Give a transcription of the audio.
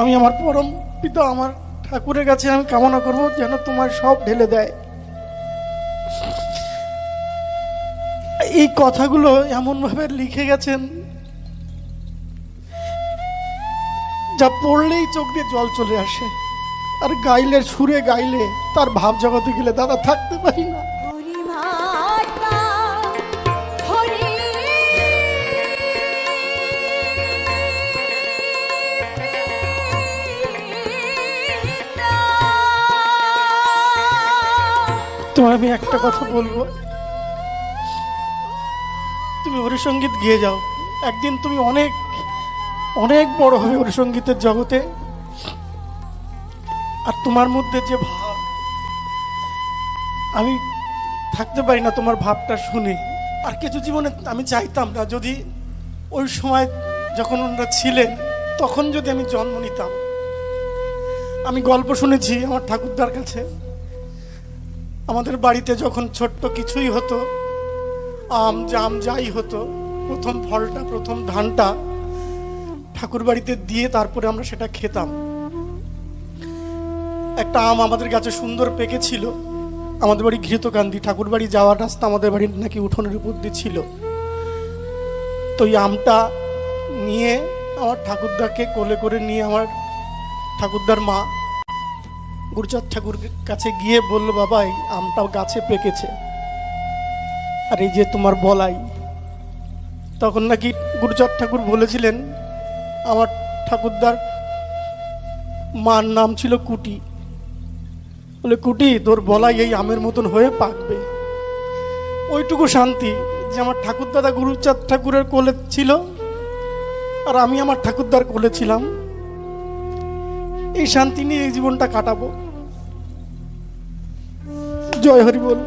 আমি আমার পরম পিতা, আমার ঠাকুরের কাছে আমি কামনা করব যেন তোমার সব ঢেলে দেয়। এই কথাগুলো এমনভাবে লিখে গেছেন যা পড়লেই চোখ দিয়ে জল চলে আসে। আর গাইলে, সুরে গাইলে তার ভাব জগতে গেলে দাদা থাকতে পারি না। তোমার আমি একটা কথা বলব। তুমি হরিসঙ্গীত গিয়ে যাও। একদিন তুমি অনেক অনেক বড় হবে হরিসঙ্গীতের জগতে। আর তোমার মধ্যে যে ভাব, আমি থাকতে পারি না তোমার ভাবটা শুনে। আর কিছু জীবনে আমি চাইতাম না, যদি ওই সময় যখন ওনারা ছিলেন, তখন যদি আমি জন্ম নিতাম। আমি গল্প শুনেছি আমার ঠাকুরদার কাছে। আমাদের বাড়িতে যখন ছোট্ট কিছুই হতো, আম, জাম যাই হতো, প্রথম ফলটা, প্রথম ধানটা ঠাকুর বাড়িতে দিয়ে তারপরে আমরা সেটা খেতাম। একটা আম আমাদের গাছে সুন্দর পেকেছিল। আমাদের বাড়ি ঘৃতকান্দি ঠাকুর বাড়ি যাওয়ার রাস্তা আমাদের বাড়ির নাকি উঠোনের উপর দিয়ে ছিল। তো এই আমটা নিয়ে আমার ঠাকুরদাকে কোলে করে নিয়ে আমার ঠাকুরদার মা গুরুচাঁদ ঠাকুর কাছে গিয়ে বলল বাবা এই আমটাও গাছে পেকেছে। আর এই যে তোমার বলাই। তখন নাকি গুরুচাঁদ ঠাকুর বলেছিলেন, আমার ঠাকুরদার মার নাম ছিল কুটি। বলে, কুটি, তোর বলাই এই আমের মতন হয়ে পাকবে। ওইটুকু শান্তি যে আমার ঠাকুরদাদা গুরুচাঁদ ঠাকুরের কোলে ছিল, আর আমি আমার ঠাকুরদার কোলে ছিলাম। এই শান্তি নিয়ে এই জীবনটা কাটাবো। জয় হরি বল।